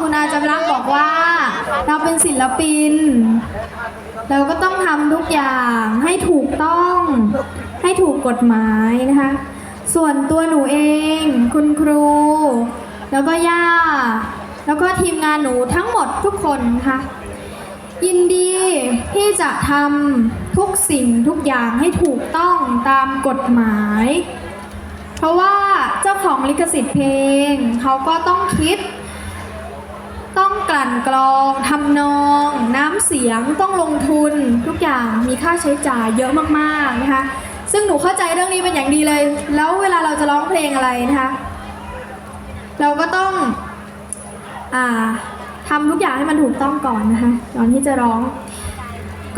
คุณอาจำรักบอกว่า เราเป็นศิลปิน เราก็ต้องทำทุกอย่างให้ถูกต้องให้ถูกกฎหมายนะคะ ส่วนตัวหนูเอง คุณครู แล้วก็ย่า แล้วก็ทีมงานหนูทั้งหมดทุกคนนะคะยินดีที่จะทำทุกสิ่งทุกอย่างให้ถูกต้องตามกฎหมาย เพราะว่าเจ้าของลิขสิทธิ์เพลง เขาก็ต้องคิด ต้องกลั่นกรองทำนอง น้ำเสียงต้องลงทุน ทุกอย่างมีค่าใช้จ่ายเยอะมากๆนะคะ ซึ่งหนูเข้าใจเรื่องนี้เป็นอย่างดีเลย แล้วเวลาเราจะร้องเพลงอะไรนะคะ เราก็ต้องอ่าทำทุกอย่างให้มันถูกต้องก่อนนะคะก่อนที่จะร้อง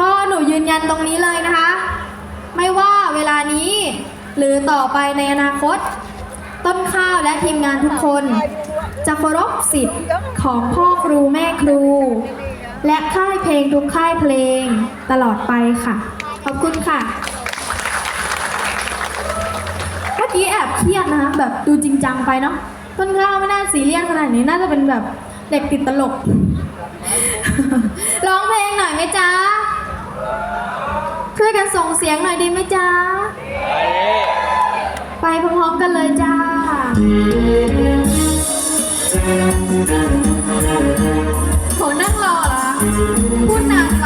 ก็หนูยืนยันตรงนี้เลยนะคะ ไม่ว่าเวลานี้หรือต่อไปในอนาคต ต้นข้าวและทีมงานทุกคน จะเคารพสิทธิ์ของพ่อครูแม่ครู และค่ายเพลงทุกค่ายเพลงตลอดไปค่ะ ขอบคุณค่ะเมื่อกี้แอบเครียดนะคะแบบดูจริงจังไปเนาะต้นข้าวไม่น่าซีเรียสขนาดนี้น่าจะเป็นแบบเด็กติดตลก ร้องเพลงหน่อยไหมจ๊ะช่วยกันส่งเสียงหน่อยดีไหมจ๊ะ ไปพร้อมๆกันเลยจ้า โหนั่งรอเหรอคะพูดนานไป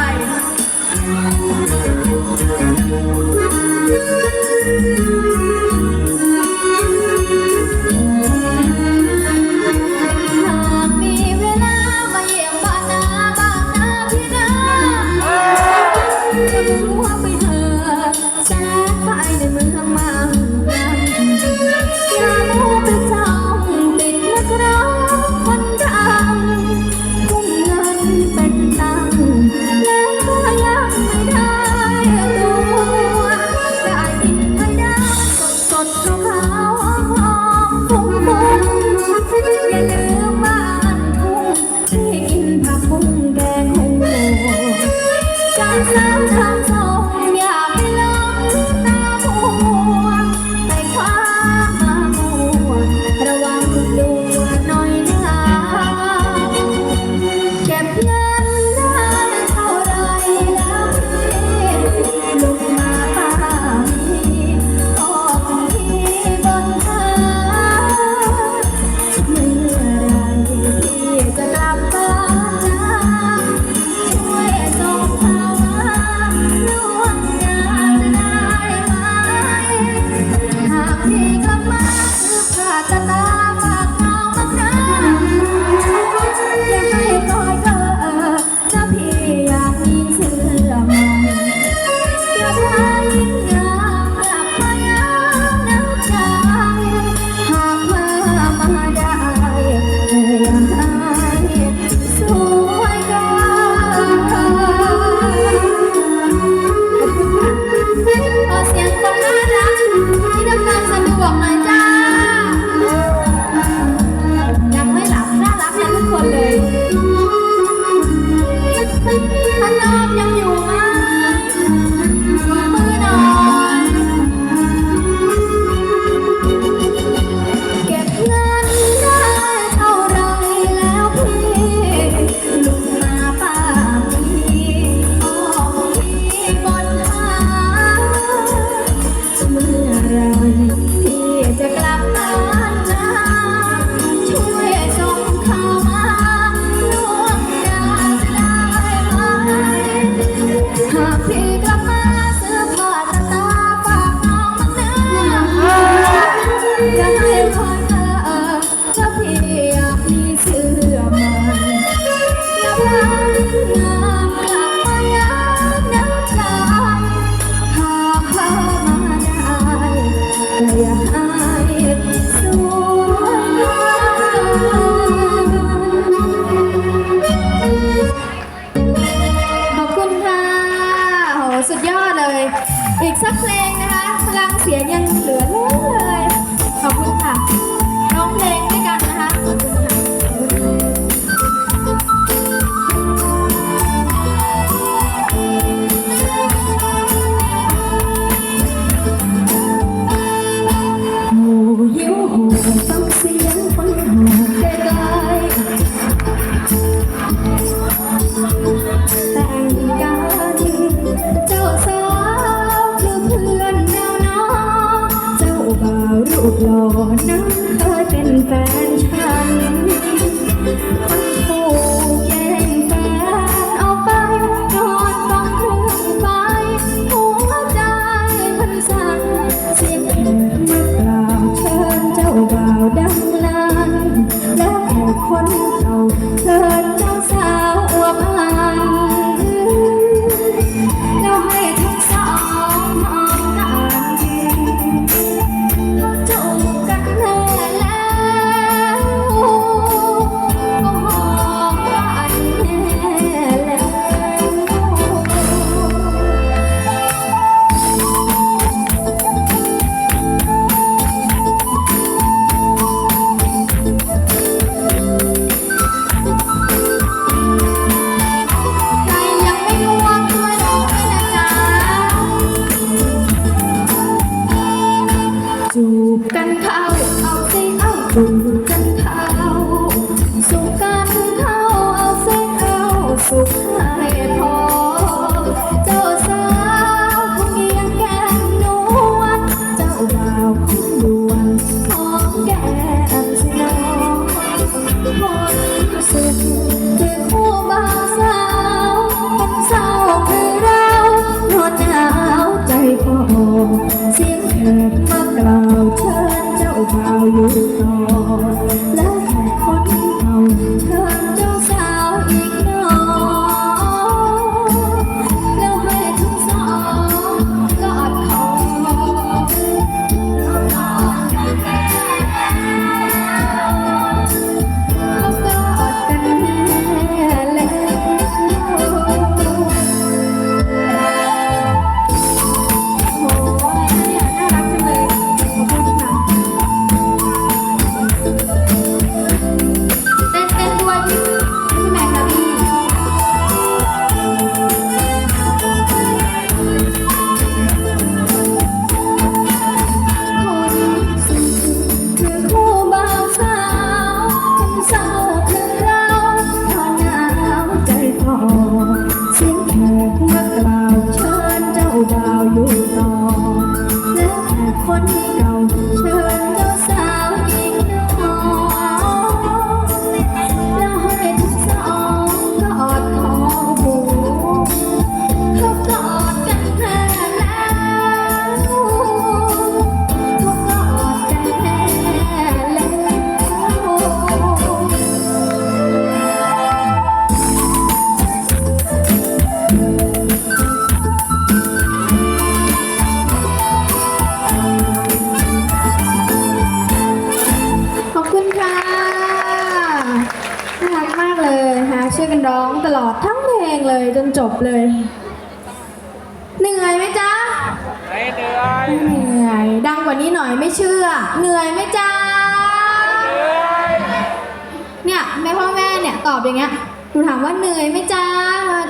อบอย่างเงี้ยหนูถามว่าเหนื่อยไหมจ๊ะ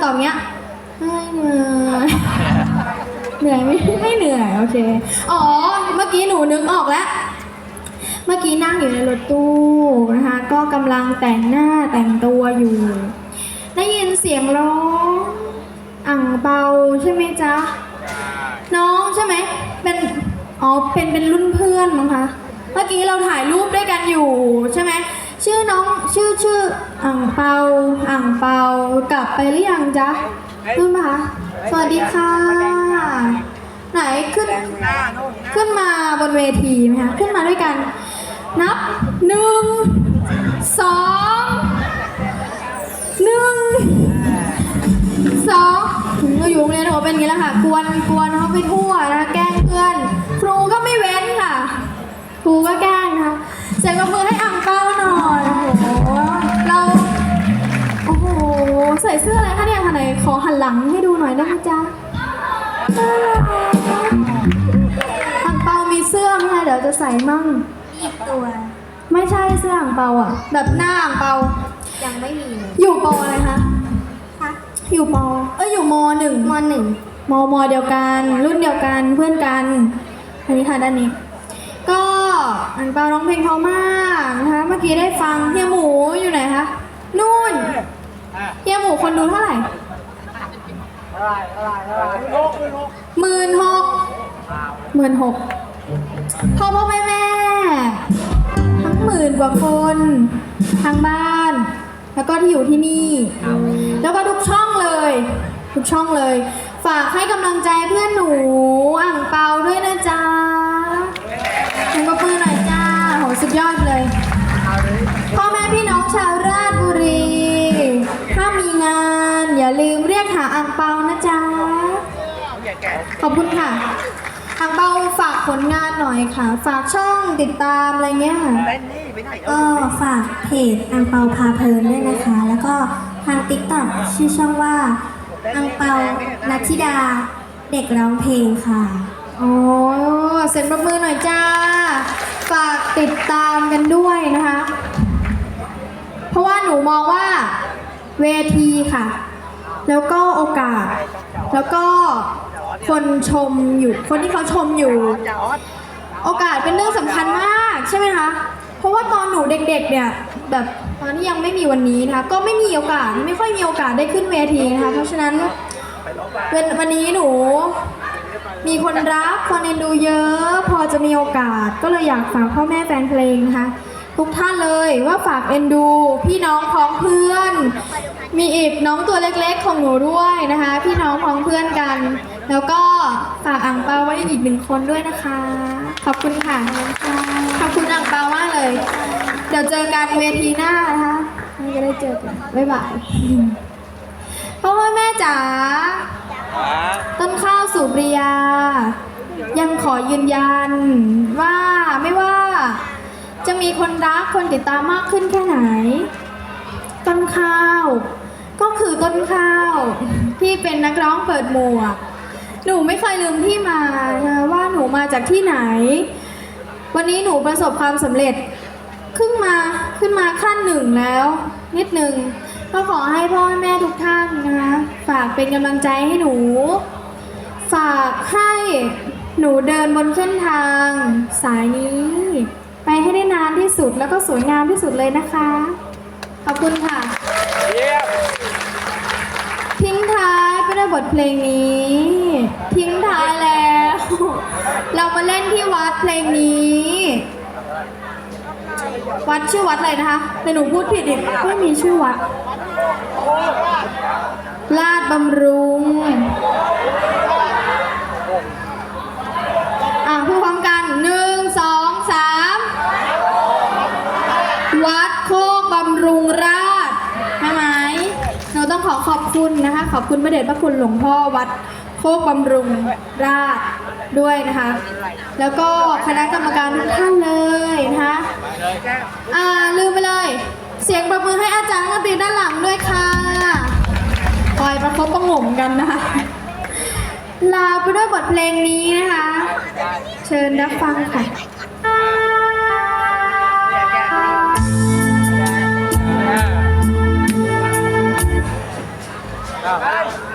ตอบอย่างเงี้ยไม่เหนื่อยเหนื่อยไหมไม่เหนื่อยโอเคอ๋อเมื่อกี้หนูนึกออกแล้วเมื่อกี้นั่งอยู่ในรถตู้นะคะ ก็กำลังแต่งหน้าแต่งตัวอยู่ ได้ยินเสียงร้องอ่างเปาใช่ไหมจ๊ะน้องใช่ไหมเป็นอ๋อเป็นเป็นรุ่นเพื่อนมั้งคะเมื่อกี้เราถ่ายรูปด้วยกันอยู่ใช่ไหม ชื่อน้องชื่อชื่ออ่างเปาอ่างเปากลับไปหรือยังจ๊ะขึ้นมาคะสวัสดีค่ะ ไหนขึ้นหน้าโน่นขึ้นมาบนเวทีไหมคะขึ้นมาด้วยกัน นับหนึ่งสองหนึ่งสองถึงเราอยู่โรงเรียนหนูเป็นอย่างนี้แหละค่ะ กวนกวนเขาไปทั่วนะคะแกล้งเพื่อน ครูก็ไม่เว้นค่ะ ครูก็แกล้งนะคะเสียงปรบมือให้อังเป้าหน่อยโอ้โหเราโอ้โหใส่เสื้ออะไรคะเนี่ยคะไหนขอหันหลังให้ดูหน่อยได้ไหมจ๊ะน่ารักอังเปามีเสื้อไหมคะเดี๋ยวจะใส่มั่งอีกตัว ไม่ใช่เสื้ออังเปาอะแบบหน้าอังเปายังไม่มีเลยอยู่ปออะไรคะคะอยู่ปอเอ้ยอยู่มหนึ่งมหนึ่งมมเดียวกัน รุ่นเดียวกันเพื่อนกันอันนี้ค่ะด้านนี้ก็ อันเปาร้องเพลงเพราะมากนะคะเมื่อกี้ได้ฟังเฮียหมูอยู่ไหนคะนู่นอะเฮียหมูคนดูเท่าไหร่อะไรอะไรอะไรโลกโลกหมื่นหกหมื่นหกพ่อพ่อแม่แม่ทั้งหมื่นกว่าคนทางบ้าน แล้วก็ที่อยู่ที่นี่ แล้วก็ทุกช่องเลย ทุกช่องเลย ฝากให้กำลังใจเพื่อนหนูอ่างเปาด้วยนะจ๊ะ สุดยอดเลย พ่อแม่พี่น้องชาวราชบุรี ถ้ามีงานอย่าลืมเรียกหาอ่างเปานะจ๊ะอย่าแก่ขอบคุณค่ะอ่างเปาฝากผลงานหน่อยค่ะ ฝากช่องติดตามอะไรเงี้ยค่ะเต้นนี่ไปไหนเอก็อฝากเพจอังเปาพาเพลินด้วยนะคะ แล้วก็ทางติ๊กต็อกชื่อช่องว่าอังเปานัทธิดาเด็กร้องเพลงค่ะ โอ้เซ็นประมือหน่อยจ้า ฝากติดตามกันด้วยนะคะ เพราะว่าหนูมองว่าเวทีค่ะ แล้วก็โอกาส แล้วก็คนชมอยู่ คนที่เขาชมอยู่ โอกาสเป็นเรื่องสำคัญมากใช่ไหมคะ เพราะว่าตอนหนูเด็กๆเนี่ยแบบตอนที่ยังไม่มีวันนี้นะคะ ก็ไม่มีโอกาสไม่ค่อยมีโอกาสได้ขึ้นเวทีนะคะ เพราะฉะนั้นวันวันนี้หนู มีคนรักคนเอ็นดูเยอะ พอจะมีโอกาสก็เลยอยากฝากพ่อแม่แฟนเพลงนะคะทุกท่านเลยว่าฝากเอ็นดู พี่น้องพ้องเพื่อน มีอีกน้องตัวเล็กๆของหนูด้วยนะคะ พี่น้องพ้องเพื่อนกัน แล้วก็ฝากอ่างเปาไว้อีกหนึ่งคนด้วยนะคะ ขอบคุณค่ะขอบคุณอ่างเปามากเลย เดี๋ยวเจอกันเวทีหน้านะคะไม่จะได้เจอกันบ๊ายบายพ่อแม่จ๋า ต้นข้าวสุริยา ยังขอยืนยันว่าไม่ว่าจะมีคนรักคนติดตามมากขึ้นแค่ไหน ต้นข้าว ก็คือต้นข้าวที่เป็นนักร้องเปิดหมวก หนูไม่เคยลืมที่มาว่าหนูมาจากที่ไหน วันนี้หนูประสบความสำเร็จ ขึ้นมาขึ้นมาขั้นหนึ่งแล้ว นิดหนึ่ง ก็ขอให้พ่อแม่ทุกท่านนะคะฝากเป็นกำลังใจให้หนู ฝากให้หนูเดินบนเส้นทาง สายนี้ ไปให้ได้นานที่สุดแล้วก็สวยงามที่สุดเลยนะคะ ขอบคุณค่ะ เยี่ยมทิ้งท้ายไปด้วยบทเพลงนี้ ทิ้งท้ายแล้ว เรามาเล่นที่วัดเพลงนี้ วัดชื่อวัดอะไรนะคะแต่หนูพูดผิดอีกไม่มีชื่อวัด ลาดบำรุง อะพูดพร้อมกันหนึ่งสองสามวัดโคกบำรุงราชใช่ไหมเราต้องขอขอบคุณนะคะ ขอบคุณพระเดชพระคุณหลวงพ่อวัดโคกบำรุงราชด้วยนะคะ แล้วก็คณะกรรมการทุกท่านเลยนะคะ อ่าลืมไปเลย สียงประมือให้อาจารย์กตีด้านหลังด้วยค่ะคอยประคบประหงมกันนะคะลาไปด้วยบทเพลงนี้นะคะ เชิญรับฟังค่ะขัด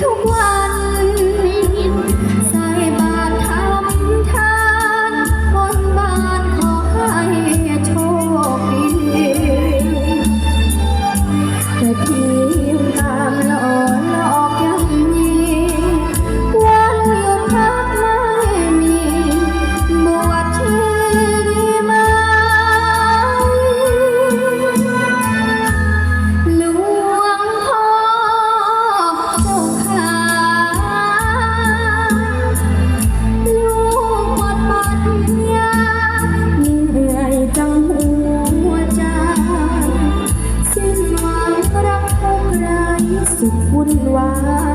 痛苦。 สุขวุ่นวาย